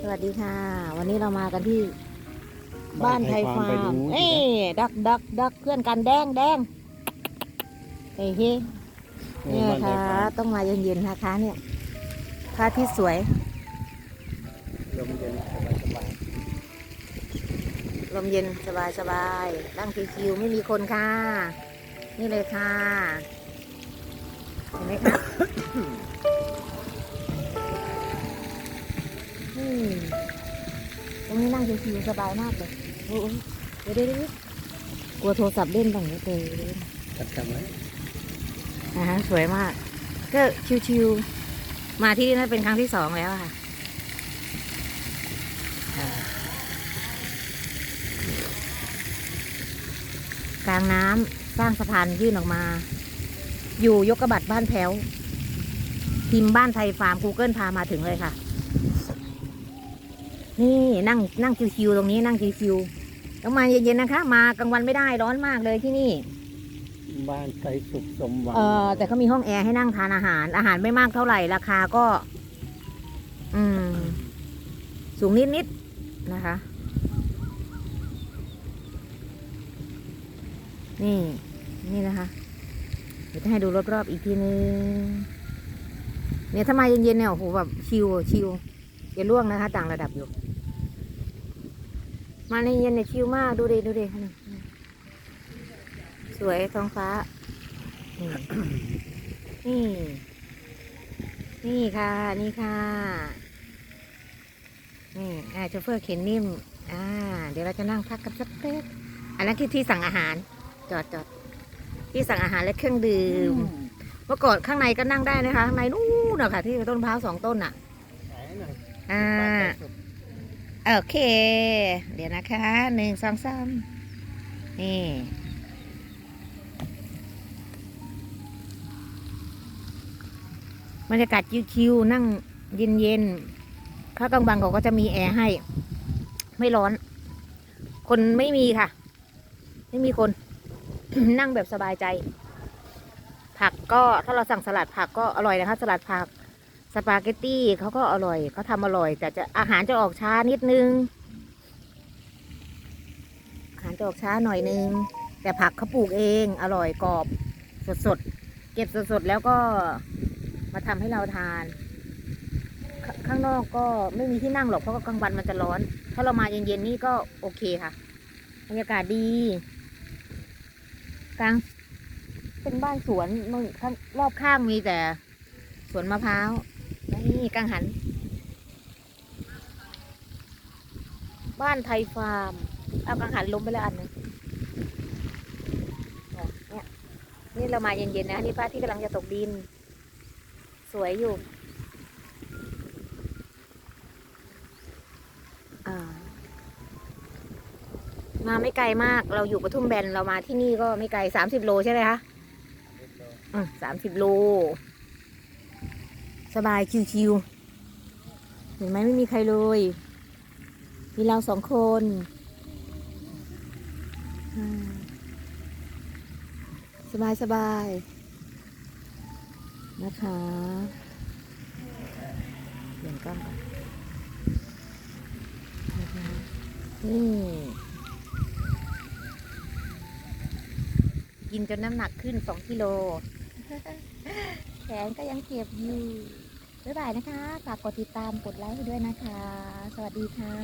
สวัสดีค่ะ วันนี้เรามากันที่ บ้านไทยฟาไปร์มดูเอ้ยดักดักดักเพื่อนกันแดงแดงเฮ้ยเฮ้ยเนี่ยบ้านไทค่ะยฟาร์มต้องมาเย็นๆนะคะ เนี่ยพระอาทิตย์สวยลมเย็นสบายลมเย็นสบายสบายๆนั่งคิวๆไม่มีคนค่ะ นี่เลยค่ะ เห็นไหมคะ ตรงนี้นั่งชิวๆสบายมากเลยโอ้ยเดี๋ยวเดี๋ยวเดี๋ยวกลัวโทรศัพท์เล่นบ้างเดี๋ยวเจอๆจัดกันไว้อ่าฮะสวยมาก ก็ชิวๆมาที่นี่น่าเป็นครั้งที่สองแล้วอะค่ะอ่ากลางน้ำสร้างสะพานยื่นออกมา อยู่ยกกระบัดบ้านแพ้วพิมพ์บ้านไทยฟาร์ม Google พามาถึงเลยค่ะ นี่นั่งนั่งชิวๆตรงนี้นั่งชิวๆต้องมาเย็นๆนะคะ มากลางวันไม่ได้ร้อนมากเลยที่นี่ บ้านไทยสุขสมหวังเออแต่เขามีห้องแอร์ให้นั่งทานอาหาร อาหารไม่มากเท่าไหร่ราคาก็ อืม สูงนิดนิดๆนะคะ นี่นี่นะคะเดี๋ยวจะให้ดูรอบๆอีกทีนึงเนี่ยถ้ามาเย็นๆเนี่ยโอ้โหแบบชิวชิวอย่าล่วงนะคะ ต่างระดับอยู่ มาในเย็นเนี่ยชิวมากดูดิดูดินี่สวยท้องฟ้านี่นี่ นี่ค่ะ นี่ค่ะ นี่อ่าโชเฟอร์เข็นนิ่ม อ่า เดี๋ยวเราจะนั่งพักกันสักแป๊บอันนั้นคือที่สั่งอาหาร จอดจอดที่สั่งอาหารและเครื่องดื่ม เมื่อก่อนข้างในก็นั่งได้นะคะข้างในนู้นอะคะที่ต้นมะพร้าวสองต้นอะไหนหน่อยอ่า โอเค เดี๋ยวนะคะหนึ่งสองสามนี่บรรยากาศชิวๆนั่งเย็นๆข้าวกลางบังเขาก็จะมีแอร์ให้ ไม่ร้อน คนไม่มีค่ะ ไม่มีคน นั่งแบบสบายใจ ผักก็ถ้าเราสั่งสลัดผักก็อร่อยนะคะ สลัดผัก สปาเกตตี้เขาก็อร่อยเขาทำอร่อย แต่จะอาหารจะออกช้านิดนึง อาหารจะออกช้าหน่อยนึง แต่ผักเขาปลูกเองอร่อยกรอบสดๆเก็บสดๆแล้วก็มาทำให้เราทานขข้างนอกก็ไม่มีที่นั่งหรอกเพราะกลางวันมันจะร้อน ถ้าเรามาเย็นๆนี่ก็โอเคค่ะบรรยากาศดี กลางเป็นบ้านสวนมันรอบข้างมีแต่สวนมะพร้าว นี่กังหัน บ้านไทยฟาร์ม เอากังหันล้มไปแล้วอันหนึงเนี่ยนี่เรามาเย็นๆนะนี่พระที่กำลังจะตกดิน สวยอยู่มาไม่ไกลมาก เราอยู่ปทุมแบน เรามาที่นี่ก็ไม่ไกลสามสิบโลใช่ไหมคะ อืมสามสิบโล สบายชิวๆเห็นไหมไม่มีใครเลย มีเราสองคนสบายสบายๆนะคะเปลี่ยนกล้องก่อนนะคะนี่กินจนน้ำหนักขึ้นสองกิโลแขนก็ยังเก็บอยู่ บ๊ายบายนะคะฝากกดติดตามกดไลค์ให้ด้วยนะคะ สวัสดีค่ะ